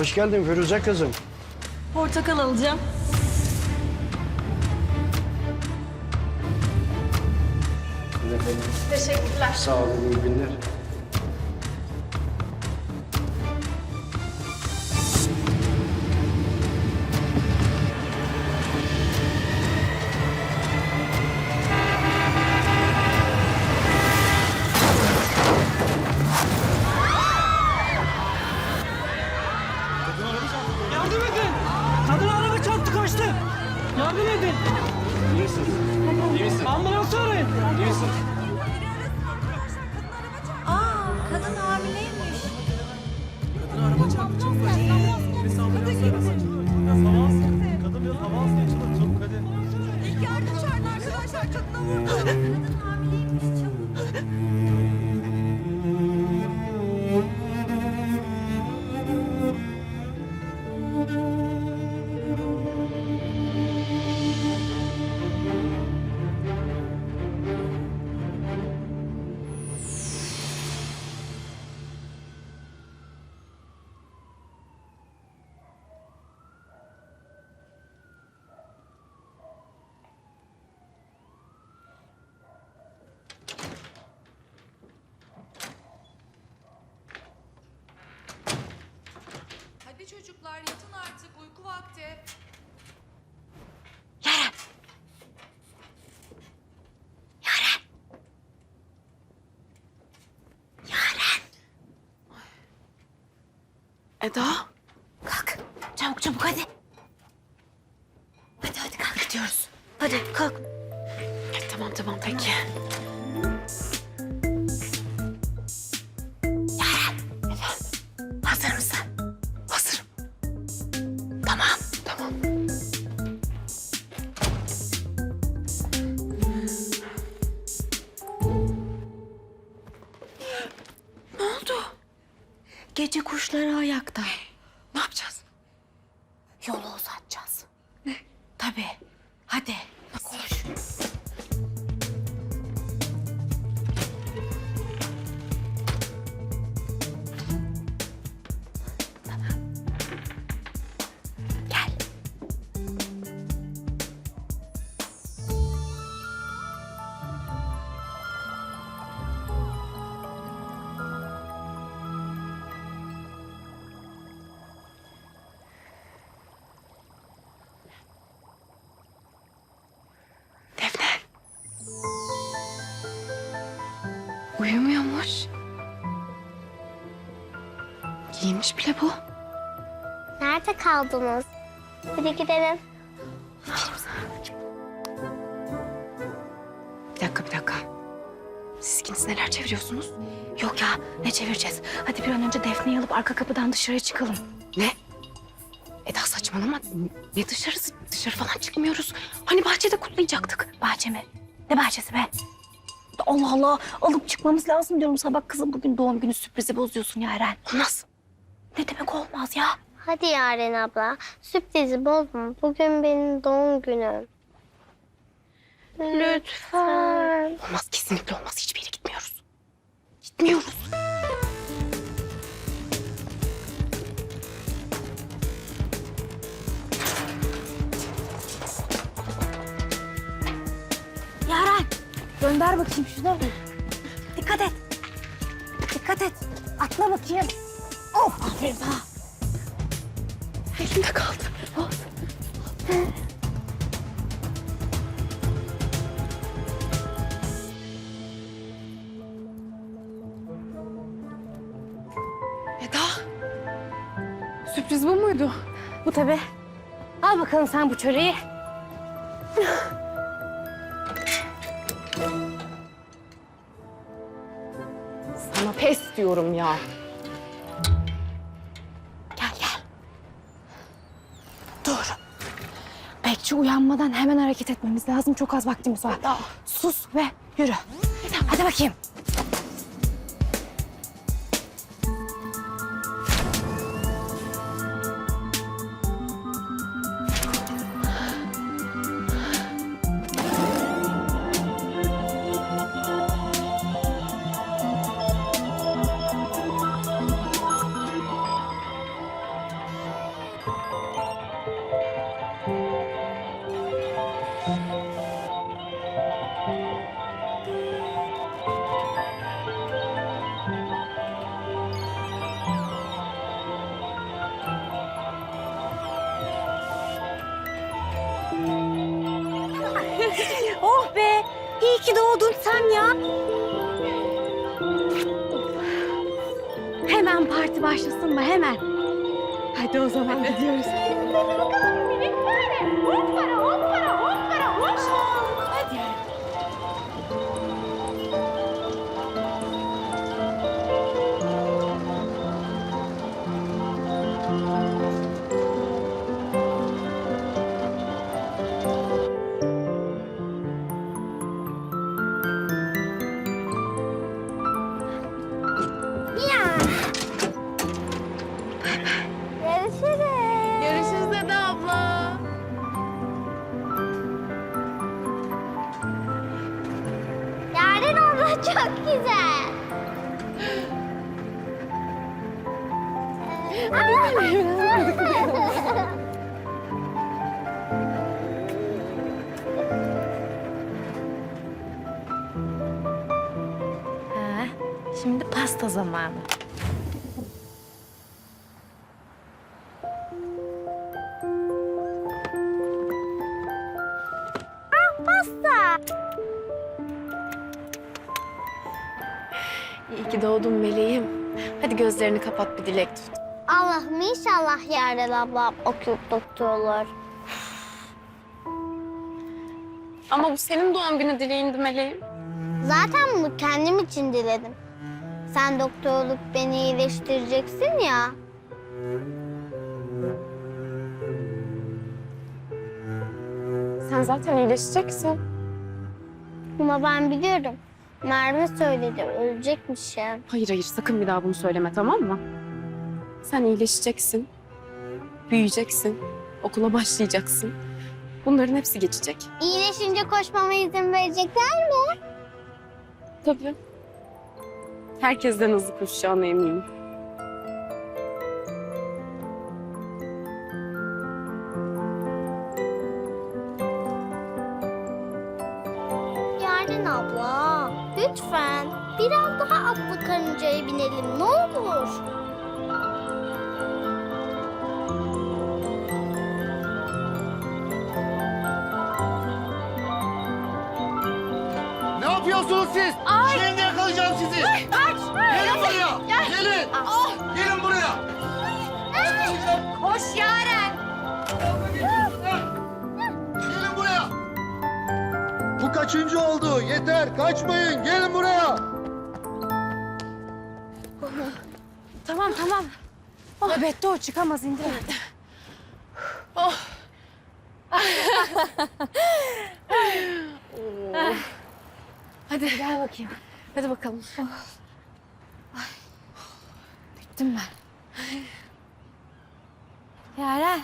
Hoş geldin Firuze kızım. Portakal alacağım. Teşekkürler. Sağ olun, iyi günler. Çocuklar yatın artık uyku vakti. Eda. Kalk. Çabuk çabuk hadi. Hadi hadi kalk gidiyoruz. Hadi kalk. Ay, tamam tamam peki. Yaren. Gece kuşları ayakta. Ne yapacağız? Yolu Uyumuyormuş. Giyinmiş bile bu. Nerede kaldınız? Hadi gidelim. Bir dakika bir dakika. Siz ikiniz neler çeviriyorsunuz? Yok ya ne çevireceğiz? Hadi bir an önce Defne'yi alıp arka kapıdan dışarı çıkalım. Ne? Eda saçmalama. Ne dışarısı? Dışarı falan çıkmıyoruz. Hani bahçede kutlayacaktık. Bahçe mi? Ne bahçesi be? Allah Allah. Alıp çıkmamız lazım diyorum sabah kızım. Bugün doğum günü sürprizi bozuyorsun ya Eren. Olmaz. Ne demek olmaz ya? Hadi Yaren abla. Sürprizi bozma. Bugün benim doğum günüm. Lütfen. Olmaz kesinlikle olmaz. Hiçbir yere gitmiyoruz. Gitmiyoruz. Gönder bakayım şunu. Dikkat et. Dikkat et. Atla bakayım. Of aferin ha. Elimde kaldı. Eda. Sürpriz bu muydu? Bu tabii. Al bakalım sen bu çöreği. Pes diyorum ya. Gel gel. Dur. Bekçi uyanmadan hemen hareket etmemiz lazım. Çok az vaktimiz var. Sus ve yürü. Hadi bakayım. Ki doğdun sen ya. Hemen parti başlasın mı? Hemen. Hadi o zaman gidiyoruz. Ha, şimdi pasta zamanı. Pasta. İyi ki doğdun meleğim. Hadi gözlerini kapat bir dilek tut. Allah'ım inşallah Yaren ablam okuyup doktor olur. Ama bu senin doğum günü dileğindi meleğim. Zaten bunu kendim için diledim. Sen doktor olup beni iyileştireceksin ya. Sen zaten iyileşeceksin. Ama ben biliyorum. Merve söyledi ölecekmişim. Hayır hayır sakın bir daha bunu söyleme tamam mı? Sen iyileşeceksin. Büyüyeceksin. Okula başlayacaksın. Bunların hepsi geçecek. İyileşince koşmama izin verecekler mi? Tabii. Herkesten hızlı koşacağına eminim. Yaren abla, lütfen biraz daha atlı karıncaya binelim ne olur. Yapıyorsunuz siz? Şimdi yakalayacağım sizi. Gelin buraya. Gelin. Gelin buraya. Koş Yaren. Gelin buraya. Bu kaçıncı oldu? Yeter. Kaçmayın. Gelin buraya. Tamam tamam. Nöbette o çıkamaz indir hadi. Oh. Hadi gel bakayım. Hadi bakalım. Bittim ben. Yaren.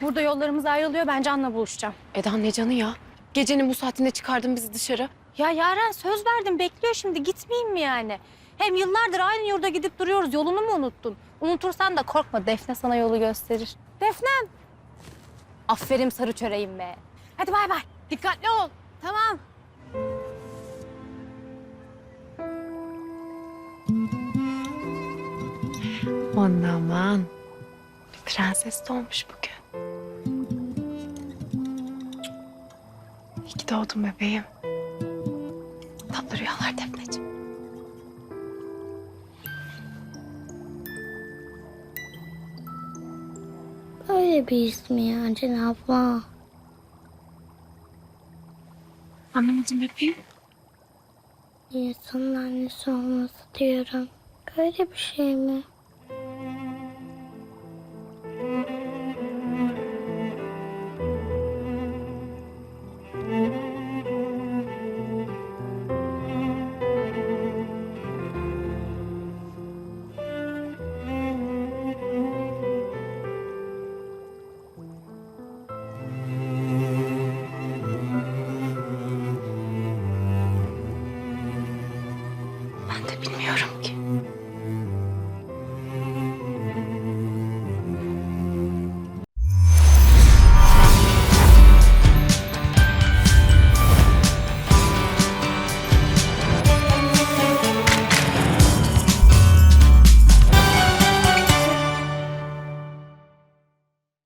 Burada yollarımız ayrılıyor. Ben Can'la buluşacağım. Eda ne canı ya? Gecenin bu saatinde çıkardın bizi dışarı. Ya Yaren söz verdim. Bekliyor şimdi. Gitmeyeyim mi yani? Hem yıllardır aynı yurda gidip duruyoruz. Yolunu mu unuttun? Unutursan da korkma. Defne sana yolu gösterir. Defnem. Aferin sarı çöreğim be. Hadi bay bay. Dikkatli ol. Tamam. Aman aman. Prenses doğmuş bugün. İyi ki doğdun bebeğim. Tatlı rüyalar Defneciğim. Öyle bir ismi Yaren abla. Anlamadım bebeğim. İnsanın annesi olması diyorum. Böyle bir şey mi?